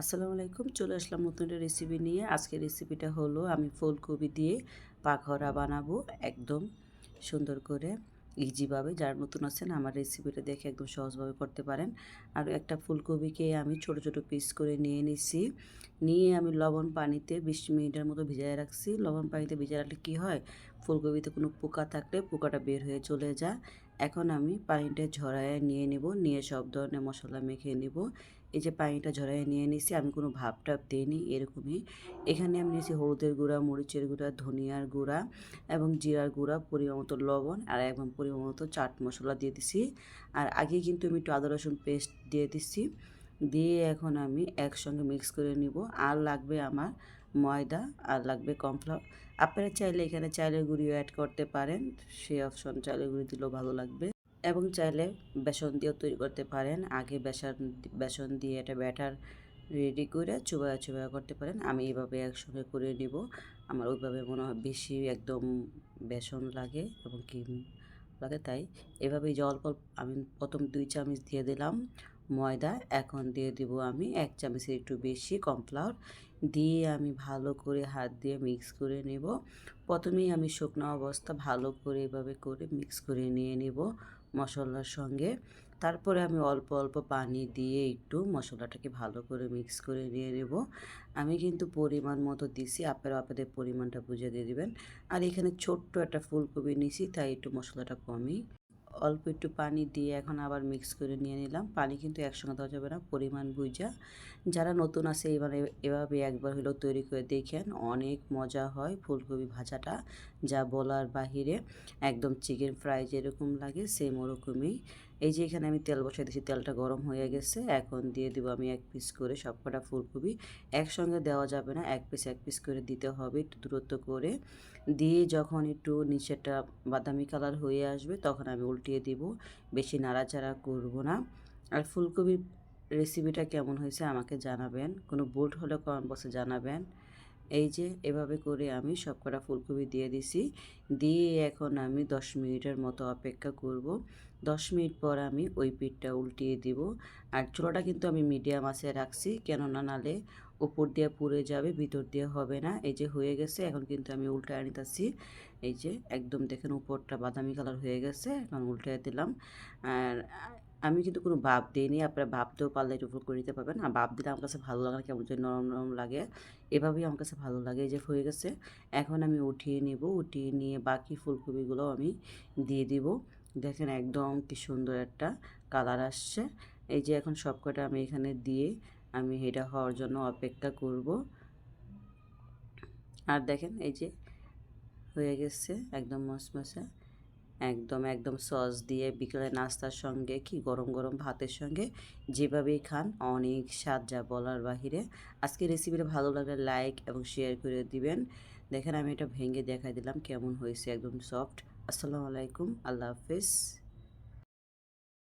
আসসালামু আলাইকুম, চলে আসলাম নতুন রেসিপি নিয়ে। আজকের রেসিপিটা হলো, আমি ফুলকপি দিয়ে পাখরা বানাবো একদম সুন্দর করে ইজিভাবে যারা নতুন আছেন আমার রেসিপিটা দেখে একদম সহজভাবে করতে পারেন। আর একটা ফুলকপিকে আমি ছোট ছোট পিস করে নিয়ে নিছি। নিয়ে আমি লবণ পানিতে বিশ মিনিটের মতো ভিজায় রাখছি। লবণ পানিতে ভিজায় রাখলে কী হয়? ফুলকপিতে কোনো পোকা থাকলে পোকাটা বের হয়ে চলে যায়। এখন আমি পানিটা ঝরায় নিয়ে নেব, নিয়ে সব ধরনের মশলা মেখে নেব। এই যে পানিটা ঝরাইয়ে নিয়ে নিছি, আমি কোনো ভাব টাপ দিইনি, এরকমই। এখানে আমি নিয়েছি হলুদের গুঁড়া, মরিচের গুঁড়া, ধনিয়ার গুঁড়া এবং জিরার গুঁড়া, পরিমাণ মতো লবণ আর এবং পরিমাণ মতো চাট মশলা দিয়ে দিছি। আর আগে কিন্তু আমি একটু আদা রসুন পেস্ট দিয়ে দিছি। দিয়ে এখন আমি একসঙ্গে মিক্স করে নিব। আর লাগবে আমার ময়দা, আর লাগবে কর্নফ্লাওয়ার আপনারা চাইলে এখানে চাইলের গুঁড়িও অ্যাড করতে পারেন। সেই অপশন চাইলের গুঁড়ি দিলেও ভালো লাগবে। এবং চাইলে বেসন দিয়েও তৈরি করতে পারেন। আগে বেসন বেসন দিয়ে এটা ব্যাটার রেডি করে চুবায়া চুবায়া করতে পারেন। আমি এভাবে একসঙ্গে করে নিব। আমার ওইভাবে মনে হয় বেশি একদম বেসন লাগে এবং কি লাগে। তাই এভাবেই জল আমি প্রথম দুই চামচ দিয়ে দিলাম। ময়দা, এখন দিয়ে দিব আমি এক চামচের একটু বেশি কর্নফ্লাওয়ার। দিয়ে আমি ভালো করে হাত দিয়ে মিক্স করে নেব। প্রথমেই আমি শুকনো অবস্থা ভালো করে এভাবে করে মিক্স করে নিয়ে নেব মশলার সঙ্গে। তারপরে আমি অল্প অল্প পানি দিয়ে একটু মশলাটাকে ভালো করে মিক্স করে নিয়ে নেব। আমি কিন্তু পরিমাণ মতো দিছি আপনারা আপনাদের পরিমাণটা বুঝে দিয়ে দেবেন। আর এখানে ছোট্ট একটা ফুলকপি নিছি, তাই একটু মশলাটা কমই অল্প একটু পানি দিয়ে এখন আবার মিক্স করে নিয়ে নিলাম। পানি কিন্তু একসঙ্গে দেওয়া যাবে না, পরিমাণ বুঝা যারা নতুন আছে এবারে এভাবে একবার হলেও তৈরি করে দেখেন, অনেক মজা হয় ফুলকপি ভাজাটা। যা বলার বাহিরে একদম চিকেন ফ্রাই যেরকম লাগে সেম ওরকমই। এই যে এখানে আমি তেল বসাই দিয়েছি, তেলটা গরম হয়ে গেছে। এখন দিয়ে দিব আমি এক পিস করে সবকটা ফুলকপি। একসঙ্গে দেওয়া যাবে না, এক পিস এক পিস করে দিতে হবে একটু দূরত্ব করে। দিয়ে যখন একটু নিচেটা বাদামি কালার হয়ে আসবে, তখন আমি উল্টিয়ে দিব। বেশি নাড়াচাড়া করব না। আর ফুলকপির রেসিপিটা কেমন হয়েছে আমাকে জানাবেন। কোনো বোল্ট হলে কমেন্ট বক্সে জানাবেন। এই যে, এভাবে করে আমি সবকটা ফুলকপি দিয়ে দিছি। দিয়ে এখন আমি দশ মিনিটের মতো অপেক্ষা করব। দশ মিনিট পর আমি ওই পিঠটা উল্টিয়ে দিব। আর চুলাটা কিন্তু আমি মিডিয়াম আছে রাখছি, কেননা নালে উপর দিয়ে পুড়ে যাবে, ভিতর দিয়ে হবে না। এই যে, হয়ে গেছে। এখন কিন্তু আমি উল্টায় নিতেছি এই যে, একদম দেখেন উপরটা বাদামি কালার হয়ে গেছে। এখন উল্টায় দিলাম। আর আমি কিন্তু কোনো ভাব দিইনি, আপনারা ভাব দিয়েও পারলে একটু উপর করে দিতে পারবেন। আর ভাব দিলে আমার কাছে ভালো লাগে না, কেমন যে নরম নরম লাগে। এভাবেই আমার কাছে ভালো লাগে যে হয়ে গেছে। এখন আমি উঠিয়ে নেব, উঠিয়ে নিয়ে বাকি ফুলকপিগুলো আমি দিয়ে দিব। দেখেন একদম কি সুন্দর একটা কালার আসছে। এই যে এখন সবকটা আমি এখানে দিয়ে আমি এটা হওয়ার জন্য অপেক্ষা করব। আর দেখেন এই যে হয়ে গেছে, একদম মশমশা। একদম একদম সস দিয়ে বিকেলে নাস্তার সঙ্গে কি গরম গরম ভাতের সঙ্গে যেভাবেই খান, অনেক স্বাদ যা বলার বাহিরে। আজকে রেসিপিটা ভালো লাগলে লাইক এবং শেয়ার করে দিবেন। দেখেন আমি এটা ভেঙে দেখাই দিলাম কেমন হয়েছে, একদম সফট আসসালামু আলাইকুম, আল্লাহ হাফিজ।